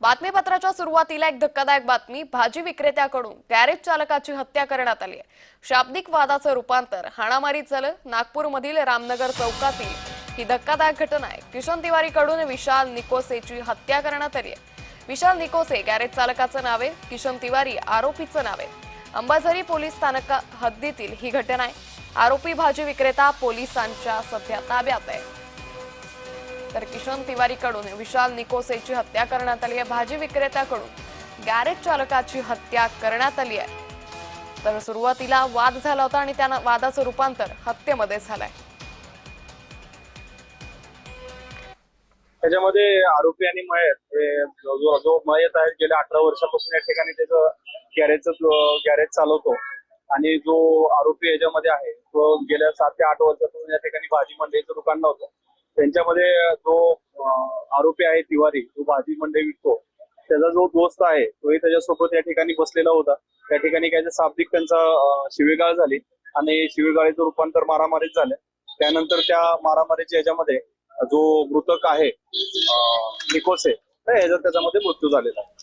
बातमीपत्राच्या सुरुवातीला एक धक्कादायक बातमी भाजी विक्रेत्याकडून गॅरेज चालकाची हत्या करण्यात आली आहे. शाब्दिक वादाचं रूपांतर हाणामारीत झालं नागपूरमधील रामनगर चौकातील ही धक्कादायक घटना आहे. किशन तिवारीकडून विशाल निकोसेची हत्या करण्यात आली आहे. विशाल निकोसे गॅरेज चालकाचं नाव आहे किशन तिवारी आरोपीचं नाव आहे. अंबाझरी पोलीस स्थानका हद्दीतील ही घटना आहे. आरोपी भाजी विक्रेता पोलिसांच्या सध्या ताब्यात आहे. तर किशन तिवारीकडून विशाल निकोसेची हत्या करण्यात आली आहे. भाजी विक्रेत्याकडून गॅरेज चालकाची हत्या करण्यात आली आहे. तर सुरुवातीला वाद झाला होता आणि त्या वादाचं रूपांतर हत्येमध्ये झालंय. त्याच्यामध्ये आरोपी आणि मयत हे जो जो- मयत आहे गेल्या अठरा वर्षापासून या ठिकाणी त्याचं गॅरेजच गॅरेज चालवतो. आणि जो आरोपी याच्यामध्ये आहे तो गेल्या सात ते आठ वर्षापासून या ठिकाणी भाजी मंडईचं दुकान नव्हतं. त्यांच्यामध्ये जो आरोपी आहे तिवारी जो भाजी मंडई विकतो. त्याचा जो दोस्त आहे तोही त्याच्यासोबत या ठिकाणी बसलेला होता. त्या ठिकाणी काय शाब्दिक त्यांचा शिवेगाळ शिवीगाळ झाली आणि शिवेगाळीचं रूपांतर मारामारीत झालं. त्यानंतर त्या मारामारीच्या याच्यामध्ये जो मृतक आहे निकोसे तर त्याच्यामध्ये मृत्यू झालेला आहे.